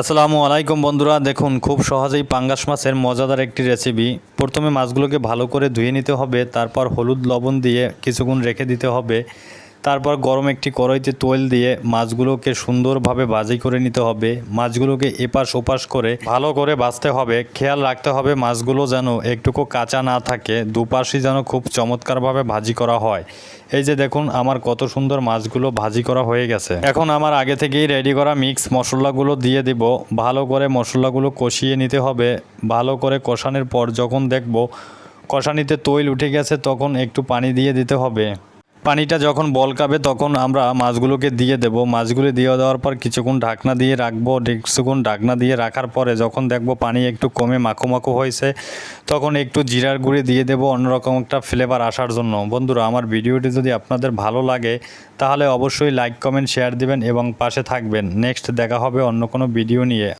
আসসালামু আলাইকুম বন্ধুরা, দেখুন খুব সহজেই পাঙ্গাস মাছের মজাদার একটি রেসিপি প্রথমে মাছগুলোকে ভালো করে ধুয়ে নিতে হবে, তারপর হলুদ লবণ দিয়ে কিছুক্ষণ রেখে দিতে হবে। তারপর গরম একটি কড়াইতে তৈল দিয়ে মাছগুলোকে সুন্দরভাবে ভাজি করে নিতে হবে। মাছগুলোকে এপাশ ওপাশ করে ভালো করে ভাজতে হবে। খেয়াল রাখতে হবে মাছগুলো যেন একটুকু কাঁচা না থাকে দুপাশই যেন খুব চমৎকারভাবে ভাজি করা হয়। এই যে দেখুন, আমার কত সুন্দর মাছগুলো ভাজি করা হয়ে গেছে। এখন আমার আগে থেকেই রেডি করা মিক্স মশলাগুলো দিয়ে দিব। ভালো করে মশলাগুলো কষিয়ে নিতে হবে। ভালো করে কষানোর পর যখন দেখব কষানিতে তৈল উঠে গেছে, তখন একটু পানি দিয়ে দিতে হবে। পানিটা যখন বলকাবে তখন আমরা মাছগুলোকে দিয়ে দেব। মাছগুলো দিয়ে দেওয়ার পর কিছুক্ষণ ঢাকনা দিয়ে রাখব। কিছুক্ষণ ঢাকনা দিয়ে রাখার পরে যখন দেখব পানি একটু কমে মাখো মাখো হয়েছে, তখন একটু জিরার গুঁড়ি দিয়ে দেবো অন্যরকম একটা ফ্লেভার আসার জন্য। বন্ধুরা, আমার ভিডিওটি যদি আপনাদের ভালো লাগে, তাহলে অবশ্যই লাইক কমেন্ট শেয়ার দিবেন এবং পাশে থাকবেন। নেক্সট দেখা হবে অন্য কোনো ভিডিও নিয়ে।